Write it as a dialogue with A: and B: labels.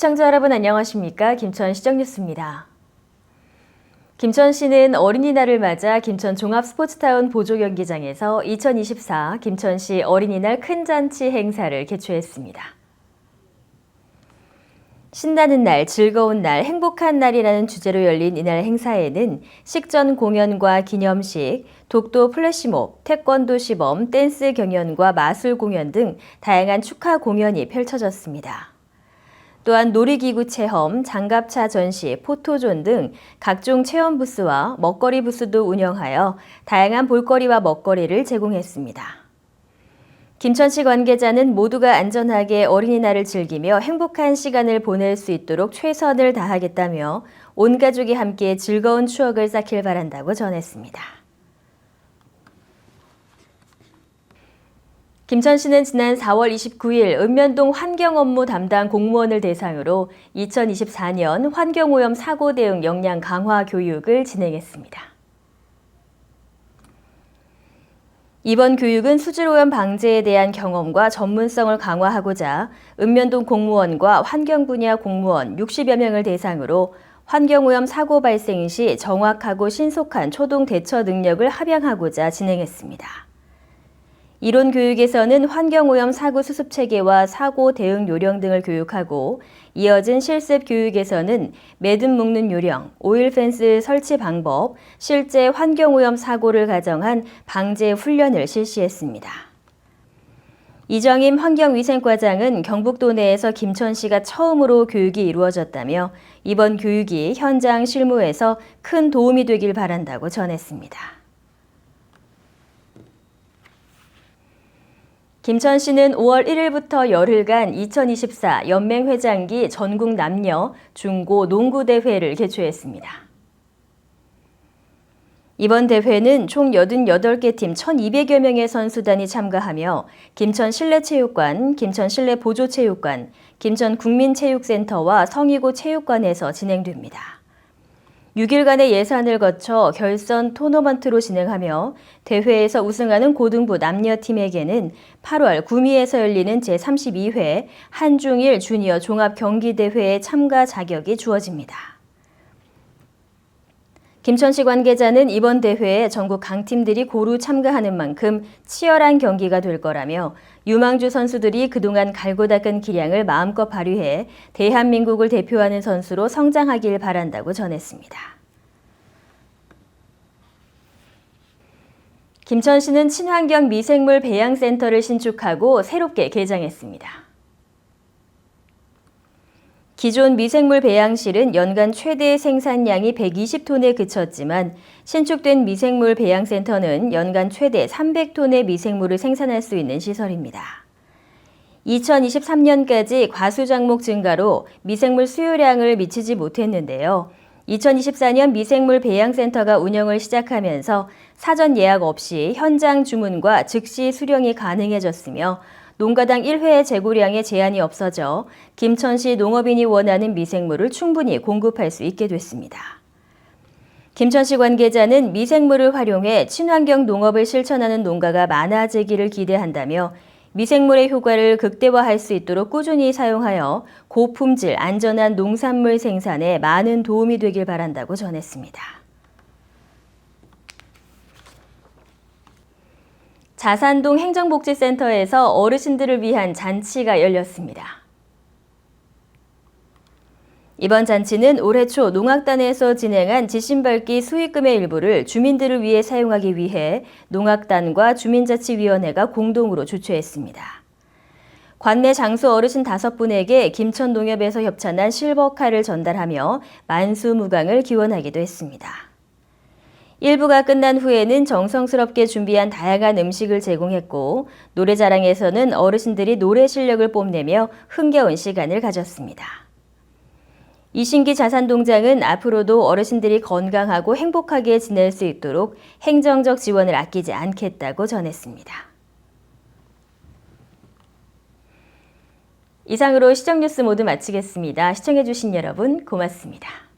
A: 시청자 여러분 안녕하십니까? 김천 시정뉴스입니다. 김천시는 어린이날을 맞아 김천 종합스포츠타운 보조경기장에서 2024 김천시 어린이날 큰 잔치 행사를 개최했습니다. 신나는 날, 즐거운 날, 행복한 날이라는 주제로 열린 이날 행사에는 식전 공연과 기념식, 독도 플래시몹, 태권도 시범, 댄스 경연과 마술 공연 등 다양한 축하 공연이 펼쳐졌습니다. 또한 놀이기구 체험, 장갑차 전시, 포토존 등 각종 체험 부스와 먹거리 부스도 운영하여 다양한 볼거리와 먹거리를 제공했습니다. 김천시 관계자는 모두가 안전하게 어린이날을 즐기며 행복한 시간을 보낼 수 있도록 최선을 다하겠다며 온 가족이 함께 즐거운 추억을 쌓길 바란다고 전했습니다. 김천 시는 지난 4월 29일 읍면동 환경 업무 담당 공무원을 대상으로 2024년 환경오염 사고 대응 역량 강화 교육을 진행했습니다. 이번 교육은 수질오염 방제에 대한 경험과 전문성을 강화하고자 읍면동 공무원과 환경 분야 공무원 60여 명을 대상으로 환경오염 사고 발생 시 정확하고 신속한 초동 대처 능력을 합양하고자 진행했습니다. 이론 교육에서는 환경오염 사고 수습 체계와 사고 대응 요령 등을 교육하고 이어진 실습 교육에서는 매듭 묶는 요령, 오일 펜스 설치 방법, 실제 환경오염 사고를 가정한 방제 훈련을 실시했습니다. 이정임 환경위생과장은 경북도 내에서 김천시가 처음으로 교육이 이루어졌다며 이번 교육이 현장 실무에서 큰 도움이 되길 바란다고 전했습니다. 김천시는 5월 1일부터 열흘간 2024 연맹 회장기 전국 남녀 중고 농구 대회를 개최했습니다. 이번 대회는 총 88개 팀 1,200여 명의 선수단이 참가하며 김천 실내체육관, 김천 실내 보조체육관, 김천 국민체육센터와 성이고 체육관에서 진행됩니다. 6일간의 예산을 거쳐 결선 토너먼트로 진행하며 대회에서 우승하는 고등부 남녀팀에게는 8월 구미에서 열리는 제32회 한중일 주니어 종합 경기대회에 참가 자격이 주어집니다. 김천시 관계자는 이번 대회에 전국 강팀들이 고루 참가하는 만큼 치열한 경기가 될 거라며 유망주 선수들이 그동안 갈고 닦은 기량을 마음껏 발휘해 대한민국을 대표하는 선수로 성장하길 바란다고 전했습니다. 김천시는 친환경 미생물 배양센터를 신축하고 새롭게 개장했습니다. 기존 미생물 배양실은 연간 최대 생산량이 120톤에 그쳤지만 신축된 미생물 배양센터는 연간 최대 300톤의 미생물을 생산할 수 있는 시설입니다. 2023년까지 과수 작목 증가로 미생물 수요량을 미치지 못했는데요. 2024년 미생물 배양센터가 운영을 시작하면서 사전 예약 없이 현장 주문과 즉시 수령이 가능해졌으며 농가당 1회 재고량의 제한이 없어져 김천시 농업인이 원하는 미생물을 충분히 공급할 수 있게 됐습니다. 김천시 관계자는 미생물을 활용해 친환경 농업을 실천하는 농가가 많아지기를 기대한다며 미생물의 효과를 극대화할 수 있도록 꾸준히 사용하여 고품질, 안전한 농산물 생산에 많은 도움이 되길 바란다고 전했습니다. 자산동 행정복지센터에서 어르신들을 위한 잔치가 열렸습니다. 이번 잔치는 올해 초 농악단에서 진행한 지신밝기 수익금의 일부를 주민들을 위해 사용하기 위해 농악단과 주민자치위원회가 공동으로 주최했습니다. 관내 장수 어르신 다섯 분에게 김천 농협에서 협찬한 실버카를 전달하며 만수무강을 기원하기도 했습니다. 일부가 끝난 후에는 정성스럽게 준비한 다양한 음식을 제공했고 노래자랑에서는 어르신들이 노래 실력을 뽐내며 흥겨운 시간을 가졌습니다. 이신기 자산동장은 앞으로도 어르신들이 건강하고 행복하게 지낼 수 있도록 행정적 지원을 아끼지 않겠다고 전했습니다. 이상으로 시정뉴스 모두 마치겠습니다. 시청해주신 여러분 고맙습니다.